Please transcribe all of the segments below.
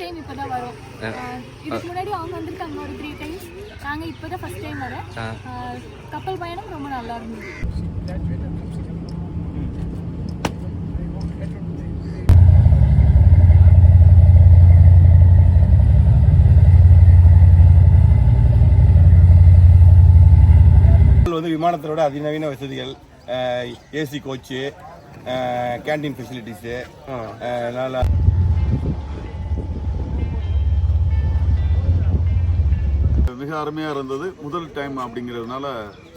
Time இப்போ தான் வரோம் இதுக்கு முன்னாடி அவங்க வந்திருக்காங்க ஒரு த்ரீ டைம்ஸ் நாங்கள் இப்போ தான் ஃபஸ்ட் டைம் வரேன் கப்பல் பயணம் ரொம்ப நல்லா இருந்தது. வந்து விமானத்தோட அதிநவீன வசதிகள் ஏசி கோச்சு கேண்டீன் ஃபெசிலிட்டிஸு நல்லா மிக அருமையாக இருந்தது. முதல் டைம் அப்படிங்கிறதுனால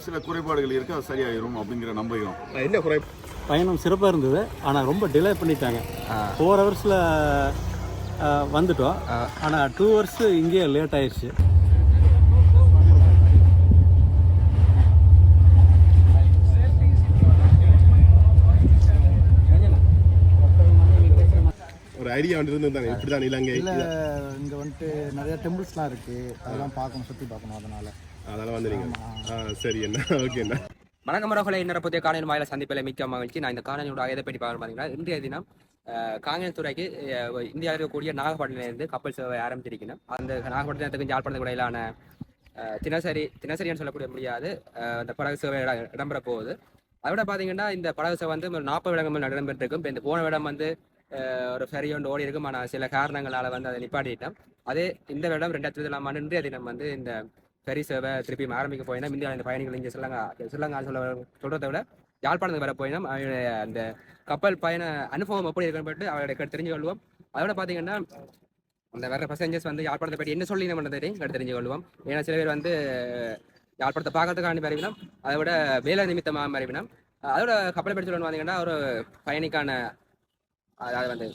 சில குறைபாடுகள் இருக்குது அது சரியாயிரும் அப்படிங்கிற நம்புகிறோம் என்ன குறை? பயணம் சிறப்பாக இருந்தது. ஆனால் ரொம்ப டிலே பண்ணிட்டாங்க. ஃபோர் ஹவர்ஸில் வந்துட்டோம். ஆனால் டூ ஹவர்ஸ் இங்கேயே லேட் ஆயிடுச்சு. ஐடியா வந்து இருந்தாங்க இப்படி தான் இலங்கை இல்லை இங்கே வந்துட்டு நிறைய டெம்பிள்ஸ்லாம் இருக்குது அதெல்லாம் பார்க்கணும் சுற்றி பார்க்கணும் அதனால். அதெல்லாம் வந்து நீங்கள் ஆ சரி என்ன? ஓகே என்ன? வணக்கம் மரகளை இன்னொரு புதிய காணொலி வாயில சந்திப்பில் மிக்க மகிழ்ச்சி. நான் இந்த காணொலியோட எதை பற்றி பார்க்க பார்த்தீங்கன்னா இன்றைய தினம் காங்கிரத்துறைக்கு இந்தியாவில் இருக்கக்கூடிய நாகப்பட்டினத்திலிருந்து கப்பல் சேவை ஆரம்பிச்சிருக்கணும் அந்த நாகப்பட்டினத்துக்கு ஜாழ்ப்பாணத்துக்கு இடையிலான தினசரி தினசரின்னு சொல்லக்கூடிய முடியாது. அஹ், அந்த படகு சேவை இட- இடம்பெற போகுது. அதோட பார்த்தீங்கன்னா இந்த படகு சேவை வந்து ஒரு நாற்பது இடங்கள் இடம்பெற்றிருக்கும் இப்போ இந்த போன இடம் வந்து ஒரு ஃபெரி ஒன்று ஓடி இருக்கும்? ஆனால் சில காரணங்களால் வந்து அதை நிப்பாட்டிட்டோம் அதே இந்த வருடம் ரெண்டாயிரத்தி இருபத்தி ஆண்டு அதை நம்ம வந்து இந்த ஃபெரி சேவை திருப்பி ஆரம்பிக்க போயினா இந்தியாவில் இந்த பயணிகள் இங்கே ஸ்ரீலங்கா ஸ்ரீலங்கா சொல்ல சொல்றதை விட யாழ்ப்பாணத்துக்கு வர போயினோம். அவருடைய அந்த கப்பல் பயண அனுபவம் எப்படி இருக்குன்னு அவருடைய தெரிஞ்சு கொள்வோம். அதோட பார்த்தீங்கன்னா அந்த வர பசஞ்சர்ஸ் வந்து யாழ்ப்பாணத்தை பற்றி என்ன சொல்லி நம்ம தெரியும். கேட்டு தெரிஞ்சு கொள்வோம். ஏன்னா சில பேர் வந்து யாழ்ப்பாணத்தை பார்க்கறதுக்காண்டி மறைவினம். அதை விட வேலை நிமித்தமாக மறைவினம். அதோட கப்பலை பற்றி சொல்லணும் பார்த்தீங்கன்னா ஒரு பயணிக்கான அதாவது வந்து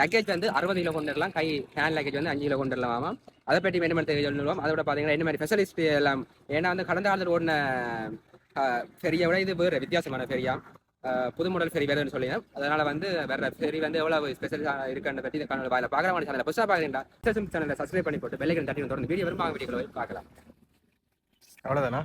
லக்கேஜ் வந்து அறுபது கிலோ கொண்டு வரலாம் கை ஹேண்ட் லக்கேஜ் வந்து அஞ்சு கிலோ கொண்டு வரலாம் அதை பற்றி என்ன தெரிய சொல்லுவோம். அதோட பார்த்தீங்கன்னா என்ன மாதிரி ஃபெசிலிட்டி எல்லாம் ஏன்னா வந்து கடந்த காலத்தில் ஓடின ஃபெரியை விட இது வேறு வித்தியாசமான ஃபெரியா புது மாடல் ஃபெரி வேறுன்னு சொல்லினேன் அதனால வந்து வேற ஃபெரி வந்து எவ்வளவு ஸ்பெஷல் இருக்குன்னு பற்றி இந்த காணொலி வாயில பார்க்கலாம் சேனல் புதுசாக பார்க்குறீங்களா? சேனலை சப்ஸ்கிரைப் பண்ணி போட்டு பெல்லைக்கன் தட்டி வந்து தொடர்ந்து வீடியோ வரும். வாங்க போய் பார்க்கலாம். அவ்வளோதானா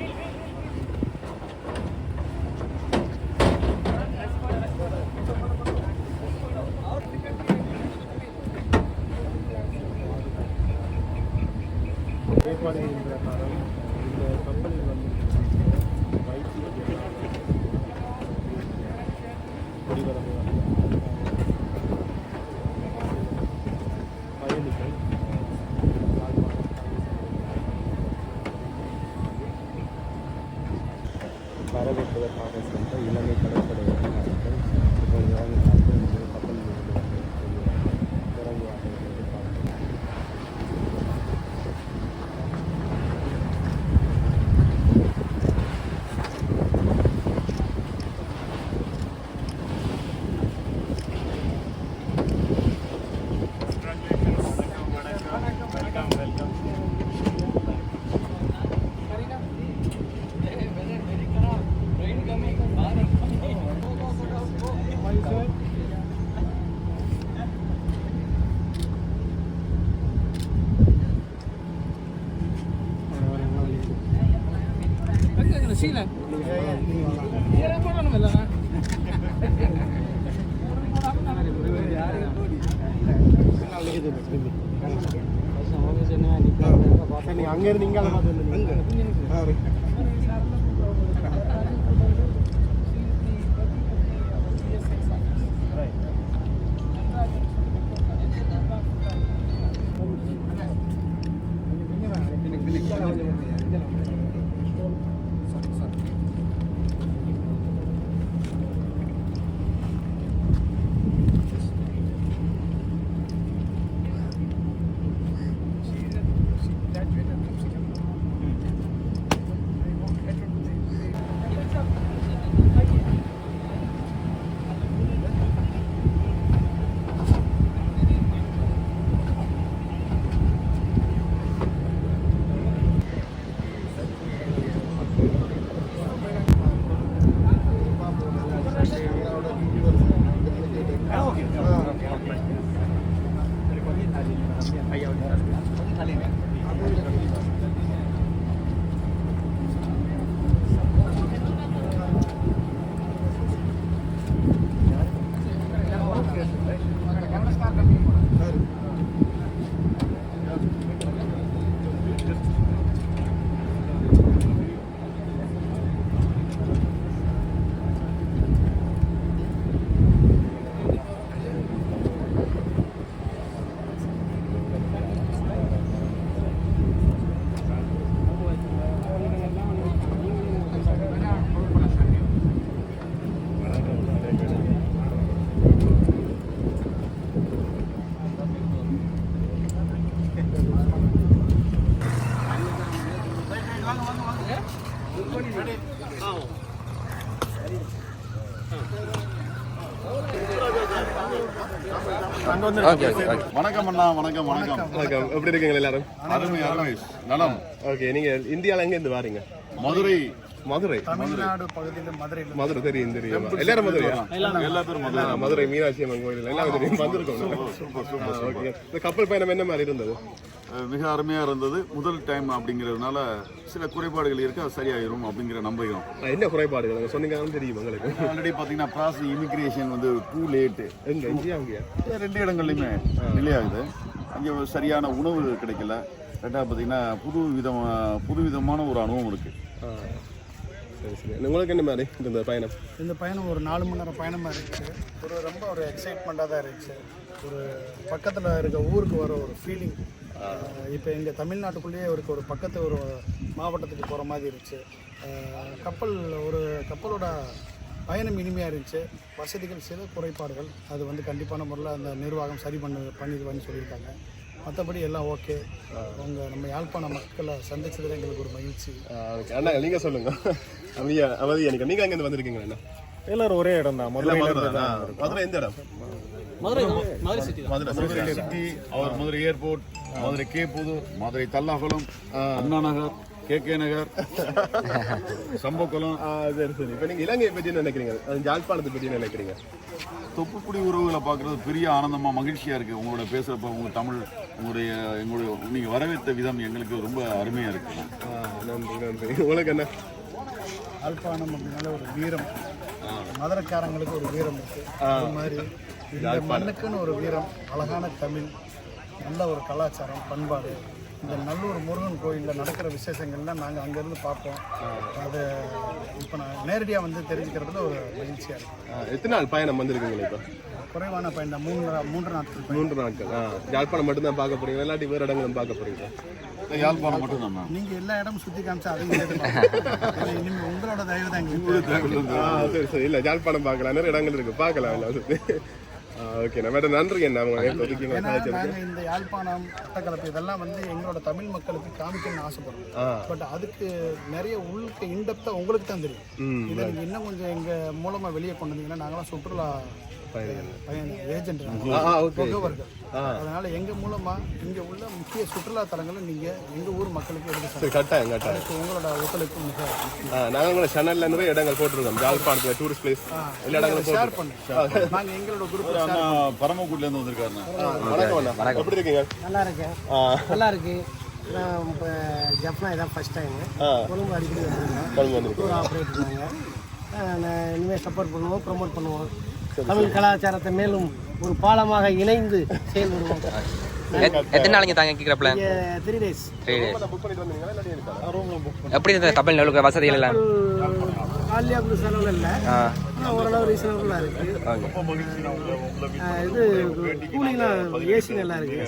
it. நீ அங்க இருந்து வணக்கம் அண்ணா வணக்கம் வணக்கம். வணக்கம். எப்படி இருக்கீங்க எல்லாரும்? அருமை அருமை. நலம். ஓகே நீங்க இந்தியால எங்க இருந்து வாரீங்க? மதுரை மதுரை தமிழ்நாடு பகுதியில் மதுரையில் மதுரை தெரியும் தெரியும். எல்லாரும் மதுரையா? எல்லா பேரும் மதுரை. மதுரை மீனாட்சி அம்மன் கோயில் எல்லாம் தெரியும். வந்திருக்கோம். சூப்பர் சூப்பர் ஆ, ஓகே. இந்த கப்பல் பயணம் என்ன மாதிரி இருந்தது? மிக அருமையா இருந்தது. முதல் டைம் அப்படிங்கிறதுனால சில குறைபாடுகள் இருக்கு அது சரியாயிரும் அப்படிங்கிற நம்பிக்கிறோம் ஆ, என்ன குறைபாடுகள்? சொன்னீங்கன்னு தெரியும் உங்களுக்கு? ஆல்ரெடி பார்த்தீங்கன்னா ப்ராசஸ் இமிக்ரேஷன் வந்து டூ லேட்டு ரெண்டு இடங்கள்லையுமே டிலே ஆகுது அங்கே ஒரு சரியான உணவு கிடைக்கல. ரெண்டாவது பார்த்தீங்கன்னா புது விதமா புது விதமான ஒரு அனுபவம் இருக்குது சரி சரி. உங்களுக்கு என்ன மாதிரி இந்த பயணம்? இந்த பயணம் ஒரு நாலு மணி நேரம் பயணமாக இருந்துச்சு ஒரு ரொம்ப ஒரு எக்ஸைட்மெண்ட்டாக தான் இருந்துச்சு ஒரு பக்கத்தில் இருக்க ஊருக்கு வர ஒரு ஃபீலிங் இப்போ எங்கள் தமிழ்நாட்டுக்குள்ளேயே இருக்க ஒரு பக்கத்து ஒரு மாவட்டத்துக்கு போகிற மாதிரி இருந்துச்சு கப்பல் ஒரு கப்பலோட பயணம் இனிமையாக இருந்துச்சு. வசதிகள் சில குறைபாடுகள். அது வந்து கண்டிப்பான முறையில் அந்த நிர்வாகம் சரி பண்ணு பண்ணிடுவான்னு சொல்லியிருக்காங்க. மற்றபடி எல்லாம் ஓகே உங்கள் நம்ம யாழ்ப்பாண மக்களை சந்திச்சதுல எங்களுக்கு ஒரு மகிழ்ச்சி. அண்ணா நீங்க சொல்லுங்க. அவதியா அவதியா நீங்க. நீங்க அங்க வந்திருக்கீங்க அண்ணா? எல்லாரும் ஒரே இடம் தான். மதுரை மதுரை எந்த இடம்? மதுரை மதுரை சிட்டி மதுரை மதுரை சிட்டி அவர் Madurai airport Madurai Keppudur Madurai Tallakulam Anna Nagar K K Nagar. Sambakulam. ஆ, சரி சரி. இப்போ நீங்க இலங்கையை பற்றி என்ன நினைக்கிறீங்க. அது யாழ்ப்பாணத்தை பற்றி என்ன நினைக்கிறீங்க. தொப்புக்குடி உறவுகளை பார்க்குறது பெரிய ஆனந்தமா மகிழ்ச்சியா இருக்கு. உங்களோட பேசுறப்ப உங்க தமிழ் உங்களுடைய எங்களுடைய நீங்க வரவேற்ற விதம் எங்களுக்கு ரொம்ப அருமையா இருக்கு. ஆ, நன்றி நன்றி. உங்களுக்கு என்ன? யாழ்ப்பாணம் அப்படின்னால ஒரு வீரம். மதுரைக்காரங்களுக்கு ஒரு வீரம். இருக்கு அது மாதிரி இந்த மண்ணுக்குன்னு ஒரு வீரம். அழகான தமிழ் நல்ல ஒரு கலாச்சாரம் பண்பாடு. இந்த நல்லூர் முருகன் கோயிலில் நடக்கிற விசேஷங்கள்லாம் நாங்கள் அங்கேருந்து பார்ப்போம். அது இப்போ நான் நேரடியாக வந்து தெரிஞ்சுக்கிறதுல ஒரு மகிழ்ச்சியாக இருக்குது ஆ, எத்தனை நாள் பயணம் வந்திருக்கீங்க இப்போ? குறைவான பயணம் மூன்று மூன்று நாட்கள் மூன்று நாட்கள். யாழ்ப்பாணம் மட்டும்தான் பார்க்க போறீங்க இல்லாட்டி வேறு இடங்களும் பார்க்க போறீங்க யாழ்ப்பாணம் மட்டும் தான் நீங்க எல்லா இடமும் சுத்தி காமிச்சா பார்க்கணும். இனிமே உங்களோட தயவு தான் சரி சரி. இல்லை ஜாழ்ப்பாணம் பார்க்கலாம். நிறைய இடங்கள் இருக்கு. பார்க்கலாம் எல்லாம் ஓகே. நம்ம நன்றி என்ன எங்களை இந்த யாழ்ப்பாணம் மட்டக்களப்பு இதெல்லாம் வந்து எங்களோட தமிழ் மக்களுக்கு காமிக்கணும்னு ஆசைப்படுறோம். பட் அதுக்கு நிறைய உள்க்கு இன்டெப்தா உங்களுக்கு தான் தெரியும். இதை நீங்க இன்னும் கொஞ்சம் எங்க மூலமா வெளியே கொண்டு வந்தீங்கன்னா நாங்களாம் சுற்றுலா பயண ஏஜென்ட் ஆ ஆ ஓகே முகவர்கள். அதனால எங்க மூலமா இங்க உள்ள முக்கிய சுற்றுலா தலங்களை நீங்க எங்க ஊர் மக்களுக்கு எடுத்து கட்டாயம் கட்டாயம். உங்களோட ஒத்துழைப்பு மிக நாங்கள் உங்களை சேனல்ல நிறைய இடங்கள் போட்டிருக்கோம். ஜாழ்ப்பாணத்தில் டூரிஸ்ட் பிளேஸ் எல்லா இடங்களும் ஷேர் போட்டிருக்கோம். பண்ணு நாங்க எங்களோட குரூப் பரமக்குடில இருந்து வந்திருக்காருண்ணா. வணக்கம். எப்படி இருக்கீங்க? நல்லா இருக்கேன். நல்லா இருக்கு. நான் இப்போ ஜப்னா இதான் ஃபர்ஸ்ட் டைம் கொழும்பு அடிக்கடி டூர் ஆப்ரேட் பண்ணாங்க நான் இனிமேல் சப்போர்ட் பண்ணுவோம் ப்ரொமோட் பண்ணுவோம். தமிழ் கலாச்சாரத்தை மேலும் ஒரு பாலமாக இணைந்து செயல்படுவோம். எத்- எத்தனை நாளைக்கு தாங்க கேட்குறப்பல three days three days book பண்ணிட்டு வந்தீங்களா? இல்லாட்டி இருக்கா எப்படி இந்த கப்பல் நெழுக்க வசதிகள் எல்லாம். காலியாக அப்படி செலவு இல்லை. ஓரளவு ரீசனபுளாக இருக்குது இது கூலிங்லாம் ஏசி நல்லா இருக்கு.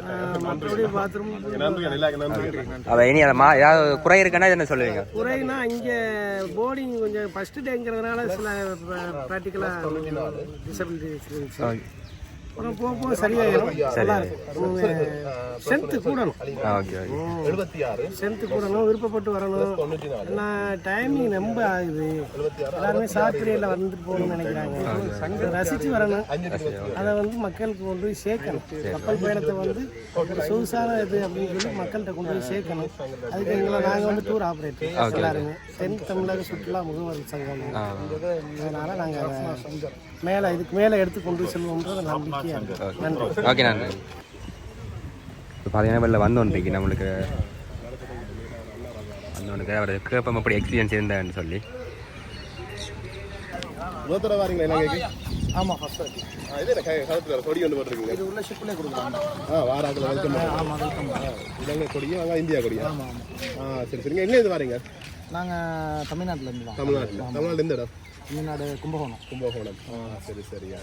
ஆ, மற்றபடி பாத்ரூம் நன்றி நல்லா நன்றி அவ இனி அதை மா ஏதாவது குறை இருக்குன்னா என்ன சொல்லுவீங்க? குறைனா இங்கே போர்டிங் கொஞ்சம் ஃபர்ஸ்ட் டேங்கிறதுனால சில ப்ராக்டிக்கலாக டிசபிலிட்டிஸ் இருந்துச்சு. அப்புறம் போக போக சரியாயிடும் நல்லா இருக்கும் ஸ்ட்ரென்த்து கூடணும். ஸ்ட்ரென்த்து கூடணும் விருப்பப்பட்டு வரணும். நான் டைமிங் ரொம்ப ஆகுது. எல்லாருமே சாப்பிடையில் வந்துட்டு போகணும்னு நினைக்கிறாங்க. ரசித்து வரணும். அதை வந்து மக்களுக்கு கொண்டு போய் சேர்க்கணும். கப்பல் பயணத்தை வந்து ஒரு சொகுசான இது அப்படின்னு சொல்லி மக்கள்கிட்ட கொண்டு போய் சேர்க்கணும். அதுக்கு எங்களை நாங்கள் வந்து டூர் ஆப்ரேட்டர் எல்லாருமே. தென் தமிழக சுற்றுலா முகவர்கள் சங்கம். அதனால நாங்கள் மேலே இதுக்கு மேலே எடுத்து கொண்டு செல்வோம்ன்றது நம்பிக்கையாக நன்றி. ஓகே நன்றி. இப்போ பார்த்தீங்கன்னா வெளில வந்தோன்றிருக்கு நம்மளுக்கு வந்தோனுக்கு அவர் கேப்பம் எப்படி எக்ஸ்பீரியன்ஸ் இருந்தேன்னு சொல்லி. முதல் தடவை வாரீங்களா இலங்கைக்கு ஆமா ஃபர்ஸ்ட் ஆ, இது கழுத்துல கொடி ஒன்று போட்டிருக்கீங்க இது உள்ள ஷிப்லேயே கொடுக்குறாங்க. ஆ வாராத்தில் வெல்கம் ஆமா வெல்கம் இலங்கை கொடியா அதான் இந்தியா கொடியா? ஆமா ஆமா. ஆ சரி சரி. எங்கே இருந்து வாரீங்க? நாங்கள் தமிழ்நாட்டில் இருந்து தான். தமிழ்நாட்டில். தமிழ்நாடு எந்த இடம் தமிழ்நாடு கும்பகோணம். கும்பகோணம். ஆ சரி சரியா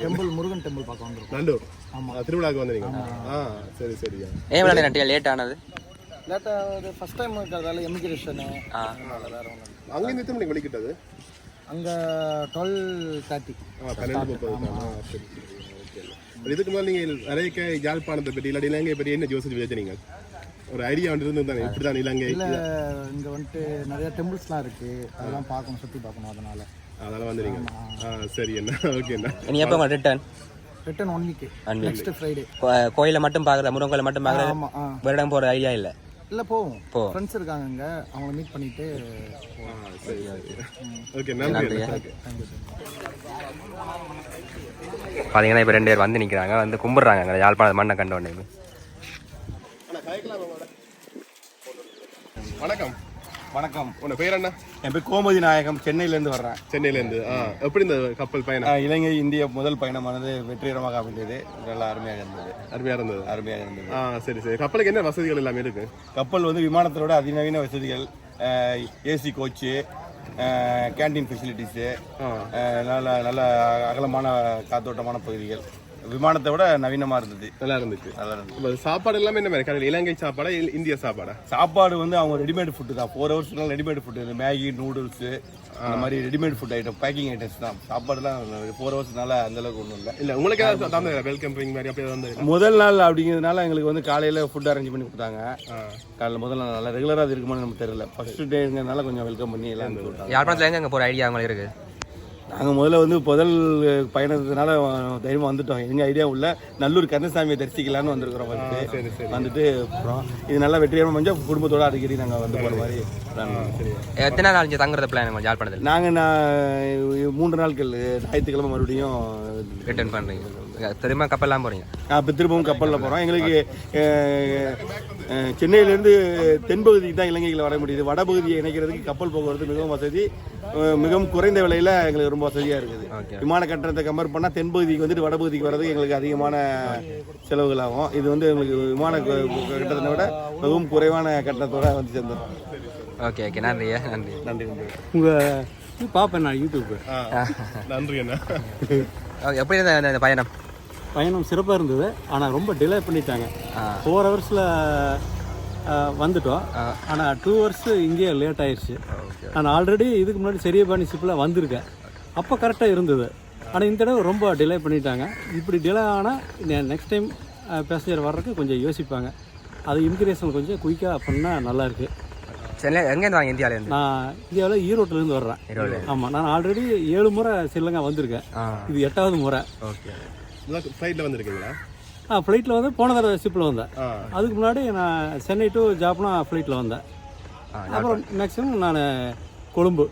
டெம்பிள் முருகன் டெம்பிள் பார்க்க வந்திருக்கோம். நண்டூர். ஆ திருவிழாவுக்கு வந்தீங்க ஆ சரி சரியா ஏன் விளையாட நட்டியா? லேட் ஆனது? லேட்டாக இது ஃபஸ்ட் டைம் இருக்கிறதால எமிகிரேஷனு ஆ. வேறு ஒன்றும் அங்கேருந்து எத்தனை மணிக்கு வெளிக்கிட்டது? அங்கே டுவெல் தேர்ட்டி இதுக்கு மேலே நீங்கள் நிறைய யாழ்ப்பாணத்தை பற்றி இல்லாட்டி இலங்கை பற்றி என்ன யோசிச்சு வச்சுருங்க ஒரு ஐடியா வந்து இருந்து தானே? இப்படி தான் இலங்கை. இல்லை இங்கே வந்துட்டு நிறைய டெம்பிள்ஸ்லாம் இருக்குது அதெல்லாம் பார்க்கணும் சுற்றி பார்க்கணும் அதனால். அதெல்லாம் வந்துடுங்க ஆ சரி என்ன? ஓகே என்ன? இனி எப்போ உங்க return return one week next Friday கோயிலை மட்டும் பார்க்குற முருகன் மட்டும் பார்க்குற இடம் போகிற ஐடியா இல்லை? இல்லை போவோம். போ. ஃப்ரெண்ட்ஸ் இருக்காங்க இங்கே அவங்கள மீட் பண்ணிவிட்டு சரி ஓகே நன்றி பார்த்தீங்கன்னா இப்போ ரெண்டு பேர் வந்து நிற்கிறாங்க வந்து கும்பிட்றாங்க. அங்கே யாழ்ப்பாணம் மண்ணை கண்ட உடனே வணக்கம். வணக்கம். உன்னை பேர் என்ன? என் பேர் கோமதி நாயகம். சென்னையிலேருந்து வர்றேன். சென்னையிலேருந்து. எப்படி இந்த கப்பல் பயணம்? இலங்கை இந்திய முதல் பயணமானது வெற்றிகரமாக அமைந்தது. நல்லா அருமையாக இருந்தது. அருமையாக இருந்தது. அருமையாக இருந்தது. ஆ சரி சரி. கப்பலுக்கு என்ன வசதிகள் எல்லாமே இருக்கு? கப்பல் வந்து விமானத்தோட அதிநவீன வசதிகள் ஏசி கோச்சு கேண்டீன் ஃபெசிலிட்டிஸு நல்ல நல்ல அகலமான காத்தோட்டமான பகுதிகள். விமானத்தை விட நவீனமாக இருந்தது. நல்லா இருந்துச்சு. நல்லா இருந்தது. இப்போ சாப்பாடு எல்லாமே என்ன மாதிரி? கடையில் இலங்கை சாப்பாடா இந்திய சாப்பாடா? சாப்பாடு வந்து அவங்க ரெடிமேட் ஃபுட்டு தான். ஃபோர் ஹவர்ஸ்னால ரெடிமேட் ஃபுட்டு இந்த மேகி நூடுல்ஸு அந்த மாதிரி readymade food item packing items தான். சாப்பாடுலாம் ஃபோர் ஹவர்ஸ்னால அந்த அளவுக்கு ஒன்றும் இல்லை. இல்ல உங்களுக்கு ஏதாவது தந்து வெல்கம் ட்ரிங்க் மாதிரி அப்படியே வந்து முதல் நாள் அப்படிங்கிறதுனால எங்களுக்கு வந்து காலையில் ஃபுட் அரேஞ்ச் பண்ணி கொடுத்தாங்க. காலையில் முதல் நாள் நல்லா ரெகுலராக அது இருக்குமான்னு நமக்கு தெரியல. ஃபர்ஸ்ட் டேங்கிறதுனால கொஞ்சம் வெல்கம் பண்ணி எல்லாம் விட்டாங்க யாழ்ப்பாணத்தில் எங்கே அங்கே போகிற ஐடியா அவங்களுக்கு இருக்குது நாங்கள் முதல்ல வந்து முதல் பயணத்தினால தைரியமாக வந்துட்டோம். எங்கள் ஐடியா உள்ள நல்லூர் கருணசாமியை தரிசிக்கலான்னு வந்திருக்கிறோம் வந்துட்டு வந்துட்டு அப்புறம் இது நல்லா வெற்றிகரமாக முடிஞ்சால் குடும்பத்தோட அடிக்கடி நாங்கள் வந்து போகிற மாதிரி. எத்தனை நாள் இங்கே தங்குறது பிளான் உங்கள் யாழ்ப்பாணத்தில்? நாங்கள் நான் மூன்று நாட்கள் ஞாயிற்றுக்கிழமை மறுபடியும் ரிட்டர்ன் பண்ணுறீங்க திரும்ப கப்பல்லாம் போகிறீங்க இப்போ திரும்பவும் கப்பலில் போகிறோம் எங்களுக்கு சென்னையிலேருந்து தென்பகுதிக்கு தான் இலங்கையில் வர முடியுது. வடபகுதியை இணைக்கிறதுக்கு கப்பல் போக்குவரத்து மிகவும் வசதி மிகவும் குறைந்த விலையில் எங்களுக்கு ரொம்ப வசதியாக இருக்குது. விமான கட்டணத்தை கம்பேர் பண்ணால் தென்பகுதிக்கு வந்துட்டு வடபகுதிக்கு வர்றதுக்கு எங்களுக்கு அதிகமான செலவுகள் ஆகும் இது வந்து எங்களுக்கு விமான க- கட்டணத்தை விட மிகவும் குறைவான கட்டணத்தோட வந்து சேர்ந்துடும் ஓகே ஓகே. நன்றியா நன்றி. நன்றி நன்றி. உங்கள் பார்ப்பேன் நான் யூடியூப் நன்றி அண்ணா. எப்படி இருந்த பயணம் பயணம் சிறப்பாக இருந்தது. ஆனால் ரொம்ப டிலே பண்ணிட்டாங்க. ஃபோர் ஹவர்ஸில் வந்துட்டோம். ஆனால் டூ ஹவர்ஸ் இங்கேயே லேட் ஆயிடுச்சு நான் ஆல்ரெடி இதுக்கு முன்னாடி சரியபாணி ஷிப்பில் வந்திருக்கேன். அப்போ கரெக்டாக இருந்தது. ஆனால் இந்த தடவை ரொம்ப டிலே பண்ணிட்டாங்க. இப்படி டிலே ஆனால் நெக்ஸ்ட் டைம் பேசஞ்சர் வர்றதுக்கு கொஞ்சம் யோசிப்பாங்க. அது இமிக்ரேஷன் கொஞ்சம் குயிக்காக பண்ணால் நல்லாயிருக்கு சென்னை எங்கேருந்து வாங்க? இந்தியாவிலேருந்து? நான் இந்தியாவில் ஈரோட்டிலேருந்து வர்றேன். ஆமாம் நான் ஆல்ரெடி ஏழு முறை ஸ்ரீலங்கா வந்திருக்கேன். இது எட்டாவது முறை. ஓகே. ஃப்ளைட்டில் வந்திருக்கீங்களா? ஆ ஃப்ளைட்டில் வந்து போன தடவை ஷிப்பில் வந்தேன். அதுக்கு முன்னாடி நான் சென்னை டு ஜாப்னா ஃப்ளைட்டில் வந்தேன். அப்புறம் மேக்ஸிமம் நான் கொழும்பு.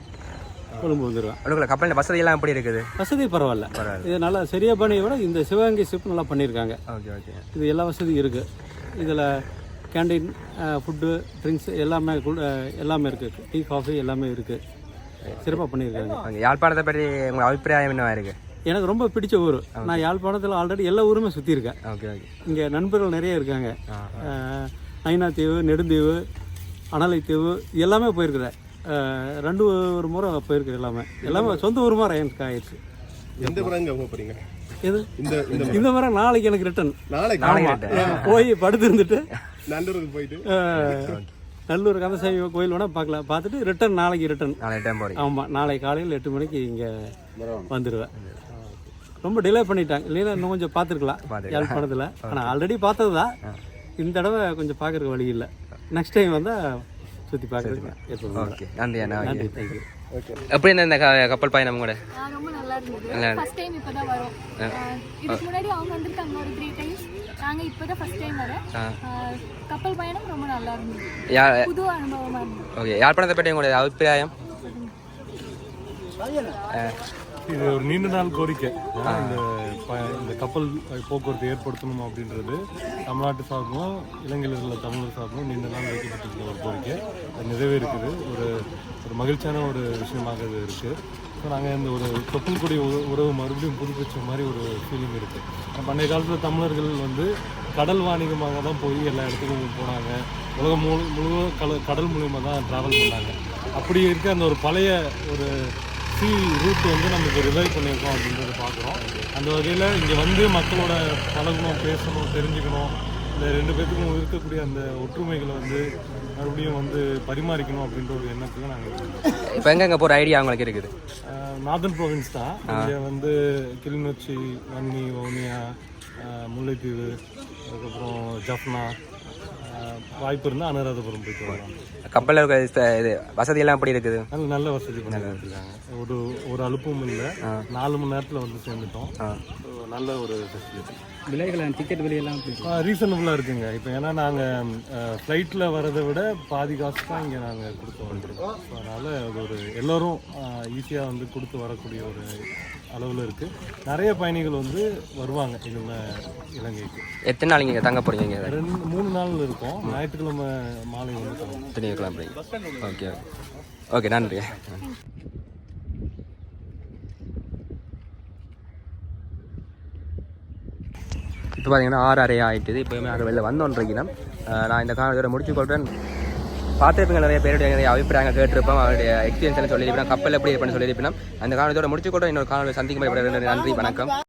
கொழும்பு வந்துடுவேன் உங்களுக்கு கப்பலில் வசதியெல்லாம் எப்படி இருக்குது? வசதி பரவாயில்ல. இது நல்லா சரியாக பண்ணியை விட இந்த சிவகங்கை ஷிப் நல்லா பண்ணியிருக்காங்க. Okay okay. இது எல்லா வசதியும் இருக்குது இதில் கேண்டீன் ஃபுட்டு ட்ரிங்க்ஸ் எல்லாமே எல்லாமே இருக்குது டீ காஃபி எல்லாமே இருக்குது சிறப்பாக பண்ணியிருக்காங்க. யாழ்ப்பாணத்தை பற்றி உங்கள் அபிப்பிராயம் என்னவா இருக்கு? எனக்கு ரொம்ப பிடிச்ச ஊர். நான் யாழ்ப்பாணத்தில் ஆல்ரெடி எல்லா ஊருமே சுற்றியிருக்கேன் ஓகே ஓகே இங்கே நண்பர்கள் நிறைய இருக்காங்க. நைனாத்தீவு நெடுந்தீவு அனலைத்தீவு எல்லாமே போயிருக்கிறேன். ரெண்டு ஒரு முறை போயிருக்கிறேன் எல்லாமே. எல்லாமே சொந்த ஊர் மாதிரி எனக்கு ஆயிடுச்சு. எந்த போகிறீங்க இது இந்த இந்த இந்த முறை நாளைக்கு எனக்கு ரிட்டன் நாளைக்கு? ஆமாம் போய் படுத்து இருந்துட்டு நல்லூருக்கு போயிட்டு நல்லூர் கந்தசாமி கோயில் வேணால் பார்க்கலாம். பார்த்துட்டு ரிட்டன் நாளைக்கு ரிட்டன் நாளைக்கு ஆமாம் நாளை காலையில் எட்டு மணிக்கு இங்கே வந்துடுவேன் ரொம்ப டிலே பண்ணிட்டாங்க. இல்லைன்னா இன்னும் கொஞ்சம் பார்த்துருக்கலாம். யாழ்ப்பாணத்தில் ஆனால் ஆல்ரெடி பார்த்தது தான் இந்த தடவை கொஞ்சம் பார்க்குறக்கு வழி இல்லை. நெக்ஸ்ட் டைம் வந்தால் சுற்றி பார்க்குறதுக்கு ஓகே. நன்றி அண்ணா. நன்றி தேங்க்யூ எப்படி இந்த க- கப்பல் பயணம் கூட? ரொம்ப நல்லா இருந்தது. ஃபர்ஸ்ட் டைம் இப்போ தான் வரோம். இதுக்கு முன்னாடி அவங்க வந்திருக்காங்க ஒரு த்ரீ டைம்ஸ் நாங்கள் இப்போ தான் ஃபர்ஸ்ட் டைம் வரோம் ஆ, கப்பல் பயணம் ரொம்ப நல்லா இருந்தது. யா புது அனுபவமாக இருந்தது. ஓகே. யாழ்ப்பாணத்தை பற்றி உங்களுடைய அபிப்பிராயம்? இது ஒரு நீண்ட நாள் கோரிக்கை. இந்த ப- இந்த கப்பல் போக்குவரத்து ஏற்படுத்தணும் அப்படின்றது தமிழ்நாட்டு சார்பும் இளைஞர்கள் தமிழர் சார்பும் நீண்ட நாள் வைக்கப்பட்டிருக்க ஒரு கோரிக்கை. அது நிறைவேறுக்குது ஒரு ஒரு மகிழ்ச்சியான ஒரு விஷயமாக இது இருக்குது ஸோ நாங்கள் இந்த ஒரு கப்பல் கூடிய உறவு மறுபடியும் புதுப்பிச்ச மாதிரி ஒரு ஃபீலிங் இருக்குது பண்டைய காலத்தில் தமிழர்கள் வந்து கடல் வாணிகமாக தான் போய் எல்லா இடத்துக்கும் போனாங்க. உலகம் முழு முழுவதும் கடல் மூலியமாக தான் ட்ராவல் பண்ணாங்க. அப்படி இருக்க அந்த ஒரு பழைய ஒரு சி ரூட் வந்து நமக்கு ரிவைவ் பண்ணியிருக்கோம் அப்படின்றத பார்க்குறோம். அந்த வகையில் இங்கே வந்து மக்களோட பழகணும் பேசணும் தெரிஞ்சுக்கணும். இந்த ரெண்டு பேத்துக்கும் இருக்கக்கூடிய அந்த ஒற்றுமைகளை வந்து மறுபடியும் வந்து பரிமாறிக்கணும் அப்படின்ற ஒரு எண்ணத்தில் நாங்கள் இப்போ எங்கெங்கே போகிற ஐடியா உங்களுக்கு இருக்குது? நார்தன் ப்ரோவின்ஸ் தான். இங்கே வந்து கிளிநொச்சி வன்னி வவுனியா முல்லைத்தீவு அதுக்கப்புறம் ஜஃப்னா வாய்ப்பு இருந்தால் அனுராதபுரம் போயிட்டு வரலாம் கப்பலில் இருக்க இது வசதியெல்லாம் எப்படி இருக்குது? நல்ல நல்ல வசதி பண்ணி கொடுத்துருக்காங்க. ஒரு ஒரு அலுப்பும் இல்லை. நாலு மணி நேரத்தில் வந்து சேர்ந்துட்டோம். நல்ல ஒரு ஃபெசிலிட்டி விலைகள் டிக்கெட் விலையெல்லாம் ரீசனபுளாக இருக்குங்க. இப்போ ஏன்னா நாங்கள் ஃப்ளைட்டில் வரதை விட பாதி காசு தான் இங்கே நாங்கள் கொடுத்து வந்துருக்கோம் ஸோ அதனால் அது ஒரு எல்லோரும் ஈஸியாக வந்து கொடுத்து வரக்கூடிய ஒரு அளவில் இருக்குது நிறைய பயணிகள் வந்து வருவாங்க இனிமேல் இலங்கைக்கு. எத்தனை நாள் இங்கே தங்க போகிறீங்க ரெண்டு மூணு நாள் இருக்கும். ஞாயிற்றுக்கிழமை மாலை வந்து. திணிக்கலாம் ஓகே ஓகே ஓகே நன்றி. இப்போ பார்த்தீங்கன்னா ஆறு அரை ஆயிட்டுது. இப்போயுமே நாங்கள் வெளில வந்தோன்றிருக்கிறோம் நான் இந்த காலத்தோட முடிச்சு கொள்றேன் பார்த்துருப்பீங்க நிறைய பேருடைய நிறைய அபிப்பிராயங்கள் கேட்டிருப்போம் அவருடைய எக்ஸ்பீரியன்ஸ் எல்லாம் சொல்லியிருப்பேன் கப்பல் எப்படி இருப்பேன்னு சொல்லியிருப்பேன். அந்த காலத்தோட முடிச்சு கூட இன்னொரு காலத்தில் சந்திக்கும் நன்றி வணக்கம்.